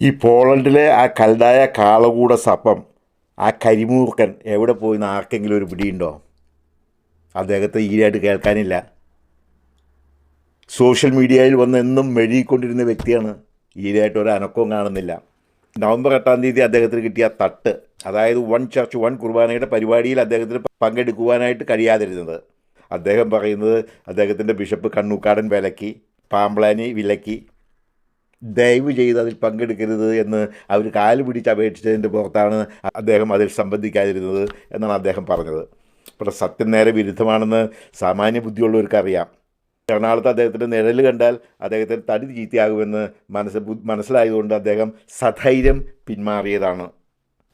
ഈ പോളണ്ടിലെ ആ കൽതായ കാളകൂട സപ്പം ആ കരിമൂർക്കൻ എവിടെ പോയി ആർക്കെങ്കിലും ഒരു പിടിയുണ്ടോ? അദ്ദേഹത്തെ ഈരായിട്ട് കേൾക്കാനില്ല. സോഷ്യൽ മീഡിയയിൽ വന്ന് എന്നും മെഴുകിക്കൊണ്ടിരുന്ന വ്യക്തിയാണ്. ഈരായിട്ട് ഒരു അനക്കവും കാണുന്നില്ല. നവംബർ എട്ടാം തീയതി അദ്ദേഹത്തിന് കിട്ടിയ തട്ട് അതായത് വൺ ചർച്ച് വൺ കുർബാനയുടെ പരിപാടിയിൽ അദ്ദേഹത്തിന് പങ്കെടുക്കുവാനായിട്ട് കഴിയാതിരുന്നത്. അദ്ദേഹം പറയുന്നത് അദ്ദേഹത്തിന്റെ ബിഷപ്പ് കണ്ണൂക്കാടൻ വിലക്കി പാമ്പ്ലാനി വിലക്കി ദയവ് ചെയ്ത് അതിൽ പങ്കെടുക്കരുത് എന്ന് അവർ കാൽ പിടിച്ച് അപേക്ഷിച്ചതിന്റെ പുറത്താണ് അദ്ദേഹം അതിൽ സംബന്ധിക്കാതിരുന്നത് എന്നാണ് അദ്ദേഹം പറഞ്ഞത്. ഇവിടെ സത്യം നേരെ വിരുദ്ധമാണെന്ന് സാമാന്യ ബുദ്ധിയുള്ളവർക്ക് അറിയാം എറണാകുളത്ത് അദ്ദേഹത്തിന്റെ നിഴൽ കണ്ടാൽ അദ്ദേഹത്തിന് തടി ചീത്തയാകുമെന്ന് മനസ്സ് മനസ്സിലായതുകൊണ്ട് അദ്ദേഹം സധൈര്യം പിന്മാറിയതാണ്.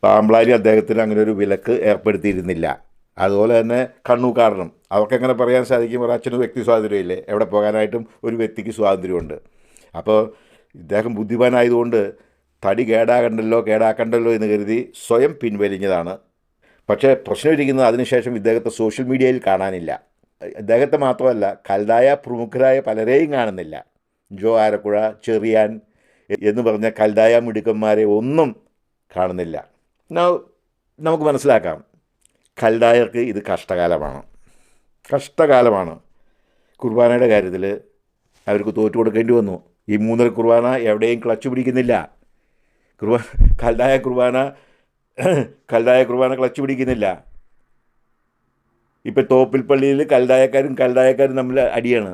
പാമ്പ്ലാരി അദ്ദേഹത്തിന് അങ്ങനെ ഒരു വിലക്ക് ഏർപ്പെടുത്തിയിരുന്നില്ല. അതുപോലെ തന്നെ കണ്ണൂക്കാരനും. അവർക്കെങ്ങനെ പറയാൻ സാധിക്കും? ഒരു അച്ഛനും വ്യക്തി സ്വാതന്ത്ര്യമില്ലേ? എവിടെ പോകാനായിട്ടും ഒരു വ്യക്തിക്ക് സ്വാതന്ത്ര്യമുണ്ട്. അപ്പോൾ ഇദ്ദേഹം ബുദ്ധിമാനായതുകൊണ്ട് തടി കേടാകണ്ടല്ലോ കേടാക്കണ്ടല്ലോ എന്ന് കരുതി സ്വയം പിൻവലിഞ്ഞതാണ്. പക്ഷേ പ്രശ്നം ഇരിക്കുന്നത് അതിനുശേഷം ഇദ്ദേഹത്തെ സോഷ്യൽ മീഡിയയിൽ കാണാനില്ല. ഇദ്ദേഹത്തെ മാത്രമല്ല കൽതായ പ്രമുഖരായ പലരെയും കാണുന്നില്ല. ജോ ആരക്കുഴ ചെറിയാൻ എന്ന് പറഞ്ഞ കൽതായ മിടുക്കന്മാരെ ഒന്നും കാണുന്നില്ല. നമുക്ക് മനസ്സിലാക്കാം. കൽതായർക്ക് ഇത് കഷ്ടകാലമാണ്. കഷ്ടകാലമാണ്. കുർബാനയുടെ കാര്യത്തിൽ അവർക്ക് തോറ്റു കൊടുക്കേണ്ടി വന്നു. ഈ മൂന്നര കുർബാന എവിടെയും ക്ലച്ച് പിടിക്കുന്നില്ല. കുർബാന കൽതായ കുർബാന കൽതായ കുർബാന ക്ലച്ച് പിടിക്കുന്നില്ല. ഇപ്പം തോപ്പിൽ പള്ളിയിൽ കൽതായക്കാരും കൽതായക്കാരും തമ്മിൽ അടിയാണ്.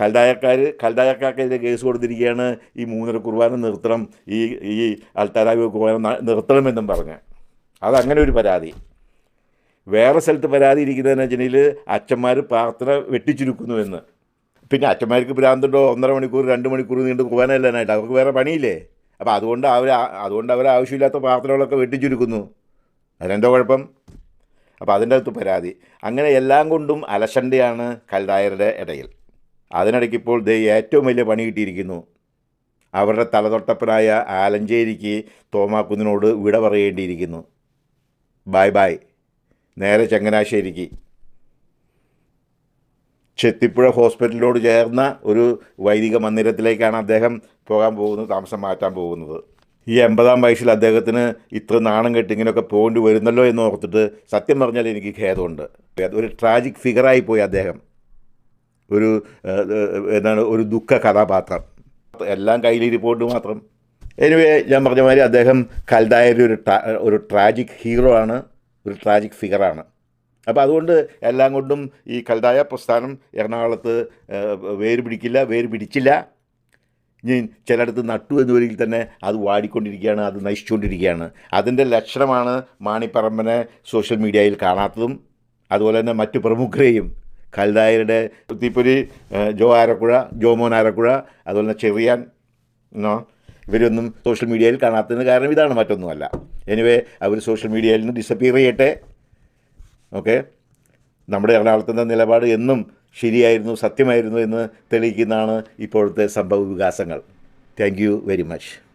കൽതായക്കാർ കൽതായക്കാർക്കെതിരെ കേസ് കൊടുത്തിരിക്കുകയാണ് ഈ മൂന്നര കുർബാന നിർത്തണം ഈ ഈ അൽത്താരാവി കുർബാന നിർത്തണമെന്നും പറഞ്ഞ്. അതങ്ങനെ ഒരു പരാതി. വേറെ സ്ഥലത്ത് പരാതി ഇരിക്കുന്നതെന്ന് വെച്ചിട്ടുണ്ടെങ്കിൽ അച്ഛന്മാർ പ്രാർത്ഥന വെട്ടിച്ചുരുക്കുന്നുവെന്ന് പിന്നെ അച്ഛന്മാർക്ക് ഭ്രാന്തുണ്ടോ ഒന്നര മണിക്കൂർ രണ്ട് മണിക്കൂർ നീണ്ട് പോകാനല്ലാനായിട്ട്. അവർക്ക് വേറെ പണിയില്ലേ? അപ്പോൾ അതുകൊണ്ട് അവർ അതുകൊണ്ട് അവർ ആവശ്യമില്ലാത്ത പാത്രങ്ങളൊക്കെ വെട്ടിച്ചുരുക്കുന്നു. അതിനെന്തോ കുഴപ്പം? അപ്പോൾ അതിന്റെ അകത്ത് പരാതി. അങ്ങനെ എല്ലാം കൊണ്ടും അലശണ്ടയാണ് കൽതായരുടെ ഇടയിൽ. അതിനിടയ്ക്ക് ഇപ്പോൾ ദേ ഏറ്റവും വലിയ പണി കിട്ടിയിരിക്കുന്നു. അവരുടെ തലതൊട്ടപ്പനായ ആലഞ്ചേരിക്ക് തോമാക്കുന്നിനോട് വിട പറയേണ്ടിയിരിക്കുന്നു. ബായ് ബായ് നേരെ ചങ്ങനാശ്ശേരിക്ക്. ചെത്തിപ്പുഴ ഹോസ്പിറ്റലിനോട് ചേർന്ന ഒരു വൈദിക മന്ദിരത്തിലേക്കാണ് അദ്ദേഹം പോകാൻ പോകുന്നത് താമസം മാറ്റാൻ പോകുന്നത്. ഈ എൺപതാം വയസ്സിൽ അദ്ദേഹത്തിന് ഇത്ര നാണം കെട്ടി ഇങ്ങനെയൊക്കെ പോകേണ്ടി വരുന്നല്ലോ എന്ന് ഓർത്തിട്ട് സത്യം പറഞ്ഞാൽ എനിക്ക് ഖേദമുണ്ട്. ഒരു ട്രാജിക് ഫിഗറായി പോയി അദ്ദേഹം. ഒരു എന്താണ് ഒരു ദുഃഖ കഥാപാത്രം. എല്ലാം കയ്യിലിരിപ്പോണ്ട് മാത്രം. എനിവേ ഞാൻ പറഞ്ഞ മാതിരി അദ്ദേഹം കൽതായൊരു ഒരു ഒരു ട്രാജിക് ഹീറോ ആണ് ഒരു ട്രാജിക് ഫിഗറാണ് അപ്പോൾ അതുകൊണ്ട് എല്ലാം കൊണ്ടും ഈ കൽതായ പ്രസ്ഥാനം എറണാകുളത്ത് വേര് പിടിക്കില്ല വേര് പിടിച്ചില്ല. ഞാൻ ചിലയിടത്ത് നട്ടു എന്ന് വരിയിൽ തന്നെ അത് വാടിക്കൊണ്ടിരിക്കുകയാണ് അത് നശിച്ചുകൊണ്ടിരിക്കുകയാണ്. അതിന്റെ ലക്ഷണമാണ് മാണിപ്പറമ്പനെ സോഷ്യൽ മീഡിയയിൽ കാണാത്തതും അതുപോലെ തന്നെ മറ്റു പ്രമുഖരെയും. കൽതായരുടെ തീപ്പൊരി ജോ ആരക്കുഴ ജോമോൻ ആരക്കുഴ അതുപോലെ തന്നെ ചെറിയാൻ എന്നോ ഇവരൊന്നും സോഷ്യൽ മീഡിയയിൽ കാണാത്തതിന് കാരണം ഇതാണ് മറ്റൊന്നുമല്ല. എനിവേ അവർ സോഷ്യൽ മീഡിയയിൽ നിന്ന് ഡിസപ്പിയർ ചെയ്യട്ടെ. ഓക്കെ? നമ്മുടെ എറണാകുളത്തിന്റെ നിലപാട് എന്നും ശരിയായിരുന്നു സത്യമായിരുന്നു എന്ന് തെളിയിക്കുന്നതാണ് ഇപ്പോഴത്തെ സംഭവ വികാസങ്ങൾ. Thank very much